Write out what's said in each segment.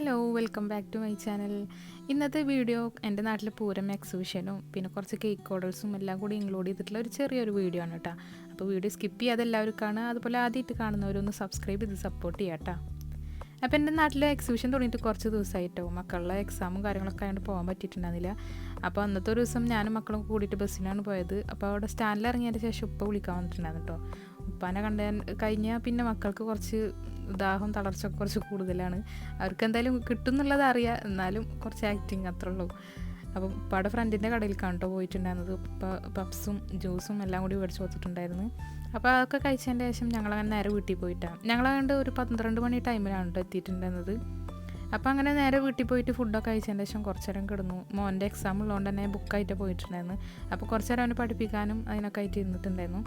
Hello welcome back to my channel ഇന്നത്തെ video എന്റെ നാട്ടിലെ പൂരം എക്സിബിഷനും പിന്നെ കുറച്ച് കേക്ക് ഓർഡേഴ്സും എല്ലാം കൂടി ഇൻക്ലൂഡ് ചെയ്തിട്ടുള്ള ഒരു ചെറിയൊരു വീഡിയോ ആണ് കേട്ടോ അപ്പോൾ വീഡിയോ സ്കിപ്പ് ചെയ്യാതെ എല്ലാവരും കാണുക. അതുപോലെ ആദ്യമായിട്ട് കാണുന്നവരൊന്ന് സബ്സ്ക്രൈബ് ചെയ്ത് സപ്പോർട്ട് ചെയ്യാം കേട്ടോ അപ്പോൾ എന്റെ നാട്ടിലെ എക്സിബിഷൻ തുടങ്ങിയിട്ട് കുറച്ച് ദിവസമായിട്ടോ മക്കളുടെ എക്സാമും കാര്യങ്ങളൊക്കെ ആയതുകൊണ്ട് പോകാൻ പറ്റിയിട്ടുണ്ടായിരുന്നില്ല. അപ്പോൾ അന്നത്തെ ഒരു ദിവസം ഞാനും മക്കളും കൂടിയിട്ട് ബസ്സിനാണ് പോയത്. അപ്പോൾ അവിടെ സ്റ്റാൻഡിൽ ഇറങ്ങിയതിന്റെ ശേഷം ഉപ്പ വിളിക്കാൻ വന്നിട്ടുണ്ടായിരുന്നു കേട്ടോ ഉപ്പാനെ കണ്ട കഴിഞ്ഞാൽ പിന്നെ മക്കൾക്ക് കുറച്ച് ദാഹം തളർച്ചയൊക്കെ കുറച്ച് കൂടുതലാണ്. അവർക്ക് എന്തായാലും കിട്ടും എന്നുള്ളത് അറിയാം. എന്നാലും കുറച്ച് ആക്ടിങ് അത്രേ ഉള്ളൂ. അപ്പം ഉപ്പയുടെ ഫ്രണ്ടിന്റെ കടയിൽ കണ്ടോ പോയിട്ടുണ്ടായിരുന്നത്? പപ്സും ജ്യൂസും എല്ലാം കൂടി മേടിച്ച് കൊടുത്തിട്ടുണ്ടായിരുന്നു. അപ്പോൾ അതൊക്കെ കഴിച്ചതിന്റെ ശേഷം ഞങ്ങളങ്ങനെ നേരെ വീട്ടിൽ പോയിട്ടാണ് ഞങ്ങളങ്ങണ്ട് ഒരു പന്ത്രണ്ട് മണി ടൈമിലാണ് കേട്ടോ എത്തിയിട്ടുണ്ടായിരുന്നത്. അപ്പോൾ അങ്ങനെ നേരെ വീട്ടിൽ പോയിട്ട് ഫുഡൊക്കെ കഴിച്ചതിന് ശേഷം കുറച്ച് നേരം കിടന്നു. മോന്റെ എക്സാം ഉള്ളതുകൊണ്ട് തന്നെ ബുക്കായിട്ട് പോയിട്ടുണ്ടായിരുന്നു. അപ്പോൾ കുറച്ച് നേരം അവനെ പഠിപ്പിക്കാനും അതിനൊക്കെ ആയിട്ട് ഇരുന്നിട്ടുണ്ടായിരുന്നു.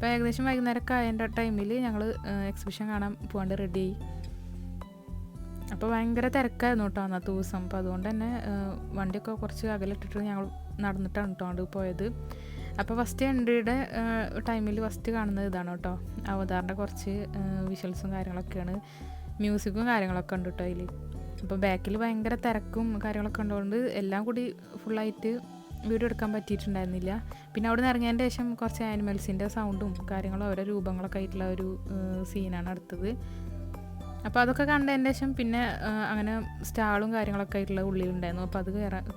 അപ്പോൾ ഏകദേശം വൈകുന്നേരമൊക്കെ ആയതിന്റെ ടൈമിൽ ഞങ്ങൾ എക്സിബിഷൻ കാണാൻ പോകാണ്ട് റെഡിയായി അപ്പോൾ ഭയങ്കര തിരക്കായിരുന്നു കേട്ടോ അന്നത്തെ ദിവസം. അപ്പോൾ അതുകൊണ്ട് തന്നെ വണ്ടിയൊക്കെ കുറച്ച് അകലിട്ടിട്ട് ഞങ്ങൾ നടന്നിട്ടാണ് കേട്ടോ അങ്ങോട്ട് പോയത്. അപ്പോൾ ഫസ്റ്റ് എൻട്രിയുടെ ടൈമിൽ ഫസ്റ്റ് കാണുന്നത് ഇതാണ് കേട്ടോ അവതാറിന്റെ കുറച്ച് വിഷ്വൽസും കാര്യങ്ങളൊക്കെയാണ്. മ്യൂസിക്കും കാര്യങ്ങളൊക്കെ ഉണ്ട് കേട്ടോ അതിൽ അപ്പോൾ ബാക്കിൽ ഭയങ്കര തിരക്കും കാര്യങ്ങളൊക്കെ ഉള്ളതുകൊണ്ട് എല്ലാം കൂടി ഫുള്ളായിട്ട് വീഡിയോ എടുക്കാൻ പറ്റിയിട്ടുണ്ടായിരുന്നില്ല. പിന്നെ അവിടെ നിന്ന് ഇറങ്ങിയതിന്റെ ശേഷം കുറച്ച് ആനിമൽസിന്റെ സൗണ്ടും കാര്യങ്ങളും ഓരോ രൂപങ്ങളൊക്കെ ആയിട്ടുള്ള ഒരു സീനാണ് അടുത്തത്. അപ്പോൾ അതൊക്കെ കണ്ടതിന് ശേഷം പിന്നെ അങ്ങനെ സ്റ്റാളും കാര്യങ്ങളൊക്കെ ആയിട്ടുള്ള ഉള്ളിലുണ്ടായിരുന്നു. അപ്പോൾ അത്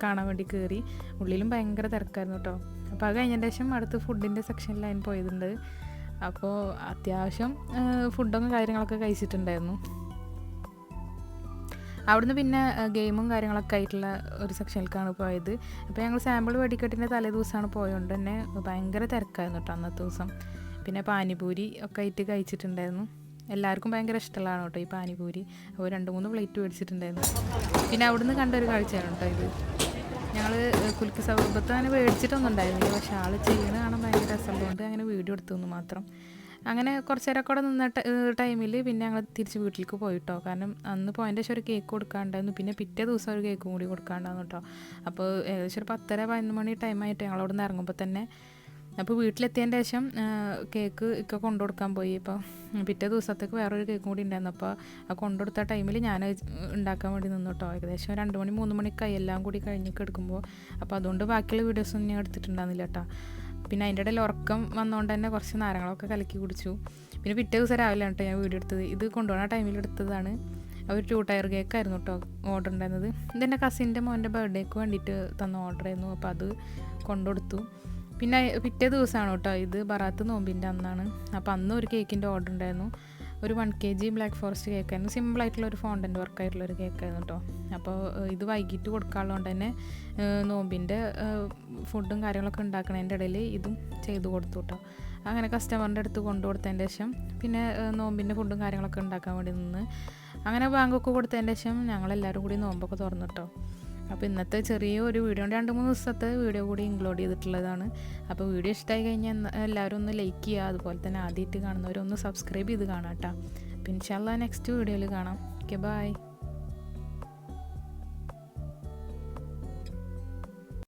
കാണാൻ വേണ്ടി കയറി ഉള്ളിലും ഭയങ്കര തിരക്കായിരുന്നു കേട്ടോ അപ്പോൾ അത് കഴിഞ്ഞതിന് ശേഷം അടുത്ത് ഫുഡിന്റെ സെക്ഷനിലായി പോയതുണ്ട്. അപ്പോൾ അത്യാവശ്യം ഫുഡും കാര്യങ്ങളൊക്കെ കഴിച്ചിട്ടുണ്ടായിരുന്നു. അവിടുന്ന് പിന്നെ ഗെയിമും കാര്യങ്ങളൊക്കെ ആയിട്ടുള്ള ഒരു സെക്ഷനിലേക്കാണ് പോയത്. അപ്പോൾ ഞങ്ങൾ സാമ്പിൾ വെടിക്കെട്ടിന്റെ തലേ ദിവസമാണ് പോയതുകൊണ്ട് തന്നെ ഭയങ്കര തിരക്കായിരുന്നു കേട്ടോ അന്നത്തെ ദിവസം. പിന്നെ പാനിപൂരി ഒക്കെ ആയിട്ട് കഴിച്ചിട്ടുണ്ടായിരുന്നു. എല്ലാവർക്കും ഭയങ്കര ഇഷ്ടമുള്ളതാണ് കേട്ടോ ഈ പാനിപൂരി. അപ്പോൾ രണ്ട് മൂന്ന് പ്ലേറ്റ് മേടിച്ചിട്ടുണ്ടായിരുന്നു. പിന്നെ അവിടുന്ന് കണ്ടൊരു കാഴ്ചയാണ് കേട്ടോ ഇത്. ഞങ്ങൾ കുലുക്കി സൗബത്ത് അങ്ങനെ മേടിച്ചിട്ടൊന്നും ഉണ്ടായിരുന്നില്ല. പക്ഷേ ആൾ ചെയ്യുന്നത് കാണാൻ ഭയങ്കര രസമുള്ളതുകൊണ്ട് അങ്ങനെ വീഡിയോ എടുത്തു മാത്രം. അങ്ങനെ കുറച്ച് നേരം കൂടെ നിന്ന ടൈമിൽ പിന്നെ ഞങ്ങൾ തിരിച്ച് വീട്ടിലേക്ക് പോയിട്ടോ. കാരണം അന്ന് പോയതിന്റെ ശേഷം ഒരു കേക്ക് കൊടുക്കാണ്ടായിരുന്നു. പിന്നെ പിറ്റേ ദിവസം ഒരു കേക്കും കൂടി കൊടുക്കാണ്ടായിരുന്നു കേട്ടോ അപ്പോൾ ഏകദേശം ഒരു പത്തര പതിനൊന്ന് മണി ടൈമായിട്ട് ഞങ്ങളവിടെ നിന്ന് ഇറങ്ങുമ്പോൾ തന്നെ അപ്പോൾ വീട്ടിലെത്തിയതിന്റെ ശേഷം കേക്ക് ഒക്കെ കൊണ്ടുകൊടുക്കാൻ പോയി. അപ്പോൾ പിറ്റേ ദിവസത്തേക്ക് വേറൊരു കേക്കും കൂടി ഉണ്ടായിരുന്നു. അപ്പോൾ ആ കൊണ്ടുകൊടുത്ത ടൈമിൽ ഞാൻ ഉണ്ടാക്കാൻ വേണ്ടി നിന്നു കേട്ടോ ഏകദേശം രണ്ട് മണി മൂന്ന് മണിക്കായി എല്ലാം കൂടി കഴിഞ്ഞൊക്കെ എടുക്കുമ്പോൾ അപ്പോൾ അതുകൊണ്ട് ബാക്കിയുള്ള വീഡിയോസൊന്നും ഞാൻ എടുത്തിട്ടുണ്ടായിരുന്നില്ല കേട്ടോ പിന്നെ അതിന്റെ ഇടയിൽ ഉറക്കം വന്നുകൊണ്ട് തന്നെ കുറച്ച് നാരങ്ങളൊക്കെ കലക്കി കുടിച്ചു. പിന്നെ പിറ്റേ ദിവസം രാവിലെ കേട്ടോ ഞാൻ വീഡിയോ എടുത്തത്. ഇത് കൊണ്ടുപോകുന്ന ടൈമിൽ എടുത്തതാണ്. ഒരു ടു ടയർ കേക്കായിരുന്നു കേട്ടോ ഓർഡർ ഉണ്ടായിരുന്നത് ഇതെന്റെ കസിന്റെ മോന്റെ ബർത്ത്ഡേക്ക് വേണ്ടിയിട്ട് തന്ന ഓർഡർ ആയിരുന്നു. അപ്പോൾ അത് കൊണ്ടുകൊടുത്തു. പിന്നെ പിറ്റേ ദിവസമാണ് കേട്ടോ ഇത് ബറാത്ത് നോമ്പിന്റെ അന്നാണ്. അപ്പോൾ അന്ന് ഒരു കേക്കിന്റെ ഓർഡർ ഉണ്ടായിരുന്നു ഒരു one K G black forest കേക്കായിരുന്നു സിമ്പിളായിട്ടുള്ള ഒരു ഫോണ്ടന്റ് വർക്കായിട്ടുള്ള ഒരു കേക്കായിരുന്നു കേട്ടോ അപ്പോൾ ഇത് വൈകിട്ട് കൊടുക്കാനുള്ളതുകൊണ്ട് തന്നെ നോമ്പിന്റെ ഫുഡും കാര്യങ്ങളൊക്കെ ഉണ്ടാക്കുന്നതിന്റെ ഇടയിൽ ഇതും ചെയ്തു കൊടുത്തു കേട്ടോ അങ്ങനെ കസ്റ്റമറിന്റെ അടുത്ത് കൊണ്ടു കൊടുത്തതിന്റെ ശേഷം പിന്നെ നോമ്പിന്റെ ഫുഡും കാര്യങ്ങളൊക്കെ ഉണ്ടാക്കാൻ വേണ്ടി നിന്ന്. അങ്ങനെ ബാങ്കൊക്കെ കൊടുത്തതിന്റെ ശേഷം ഞങ്ങളെല്ലാവരും കൂടി നോമ്പൊക്കെ തുറന്നു കേട്ടോ അപ്പോൾ ഇന്നത്തെ ചെറിയ ഒരു വീഡിയോ രണ്ട് മൂന്ന് ദിവസത്തെ വീഡിയോ കൂടി ഇൻക്ലൂഡ് ചെയ്തിട്ടുള്ളതാണ്. അപ്പോൾ വീഡിയോ ഇഷ്ടമായി കഴിഞ്ഞാൽ എല്ലാവരും ഒന്ന് ലൈക്ക് ചെയ്യുക. അതുപോലെ തന്നെ ആദ്യമായിട്ട് കാണുന്നവരൊന്ന് സബ്സ്ക്രൈബ് ചെയ്ത് കാണാം കേട്ടോ. അപ്പോൾ ഇൻഷാല്ല നെക്സ്റ്റ് വീഡിയോയിൽ കാണാം. Okay bye